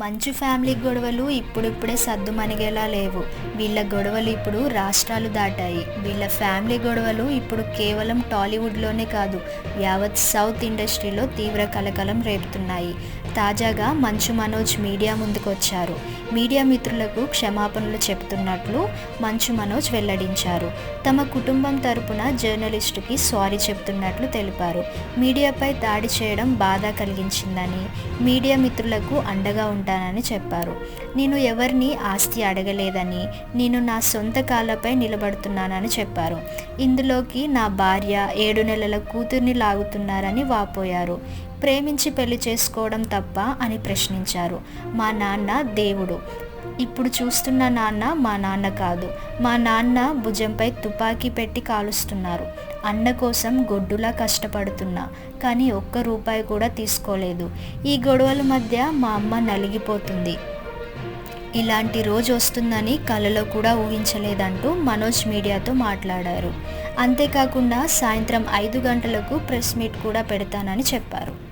మంచు ఫ్యామిలీ గొడవలు ఇప్పుడిప్పుడే సద్దుమణిగేలా లేవు. వీళ్ళ గొడవలు ఇప్పుడు రాష్ట్రాలు దాటాయి. వీళ్ళ ఫ్యామిలీ గొడవలు ఇప్పుడు కేవలం టాలీవుడ్లోనే కాదు యావత్ సౌత్ ఇండస్ట్రీలో తీవ్ర కలకలం రేపుతున్నాయి. తాజాగా మంచు మనోజ్ మీడియా ముందుకు వచ్చారు మీడియా మిత్రులకు క్షమాపణలు చెప్తున్నట్లు మంచు మనోజ్ వెల్లడించారు. తమ కుటుంబం తరపున జర్నలిస్టుకి సారీ చెప్తున్నట్లు తెలిపారు. మీడియాపై దాడి చేయడం బాధ కలిగించిందని మీడియా మిత్రులకు అండగా ఉంటానని చెప్పారు. నేను ఎవరిని ఆస్తి అడగలేదని నేను నా సొంత కాళ్ళపై నిలబడుతున్నానని చెప్పారు. ఇందులోకి నా భార్య ఏడు నెలల కూతుర్ని లాగుతున్నారని వాపోయారు. ప్రేమించి పెళ్ళి చేసుకోవడం తప్ప అని ప్రశ్నించారు. మా నాన్న దేవుడు. ఇప్పుడు చూస్తున్న నాన్న మా నాన్న కాదు. మా నాన్న భుజంపై తుపాకీ పెట్టి కాలుస్తున్నారు. అన్న కోసం గొడ్డులా కష్టపడుతున్నా కానీ ఒక్క రూపాయి కూడా తీసుకోలేదు. ఈ గొడవల మధ్య మా అమ్మ నలిగిపోతుంది. ఇలాంటి రోజు వస్తుందని కలలో కూడా ఊహించలేదంటూ మనోజ్ మీడియాతో మాట్లాడారు. అంతేకాకుండా సాయంత్రం ఐదు గంటలకు ప్రెస్ మీట్ కూడా పెడతానని చెప్పారు.